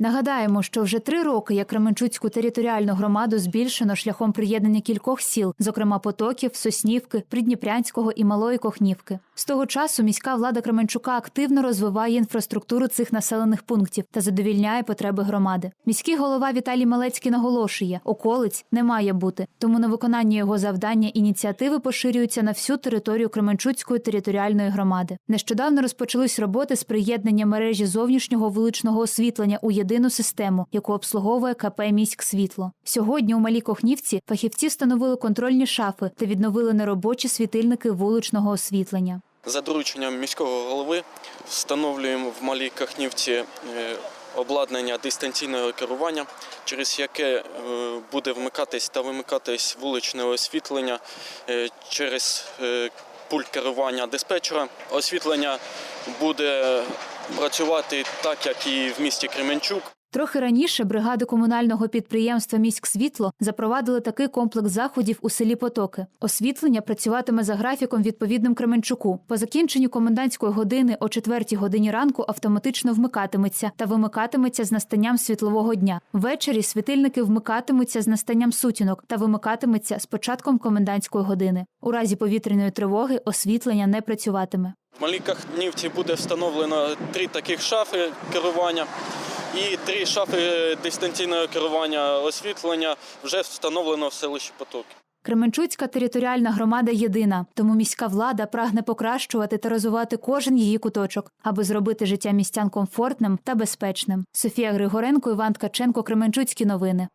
Нагадаємо, що вже три роки як Кременчуцьку територіальну громаду збільшено шляхом приєднання кількох сіл, зокрема Потоків, Соснівки, Придніпрянського і Малої Кохнівки. З того часу міська влада Кременчука активно розвиває інфраструктуру цих населених пунктів та задовільняє потреби громади. Міський голова Віталій Малецький наголошує, околиць не має бути, тому на виконання його завдання ініціативи поширюються на всю територію Кременчуцької територіальної громади. Нещодавно розпочались роботи з приєднання мережі зовнішнього вуличного освітлення у єдину систему, яку обслуговує КП «Міськсвітло». Сьогодні у Малій Кохнівці фахівці встановили контрольні шафи та відновили неробочі світильники вуличного освітлення. За дорученням міського голови встановлюємо в Малій Кахнівці е, обладнання дистанційного керування, через яке е, буде вмикатись та вимикатись вуличне освітлення е, через пульт керування диспетчера. Освітлення буде працювати так, як і в місті Кременчук. Трохи раніше бригади комунального підприємства «Міськсвітло» запровадили такий комплекс заходів у селі Потоки. Освітлення працюватиме за графіком відповідним Кременчуку. По закінченню комендантської години о 4 годині ранку автоматично вмикатиметься та вимикатиметься з настанням світлового дня. Ввечері світильники вмикатимуться з настанням сутінок та вимикатиметься з початком комендантської години. У разі повітряної тривоги освітлення не працюватиме. В Малій Кахнівці буде встановлено три таких шафи керування. І три шафи дистанційного керування освітлення вже встановлено в селищі Потоки. Кременчуцька територіальна громада єдина, тому міська влада прагне покращувати та розвивати кожен її куточок, аби зробити життя містян комфортним та безпечним. Софія Григоренко, Іван Ткаченко, Кременчуцькі новини.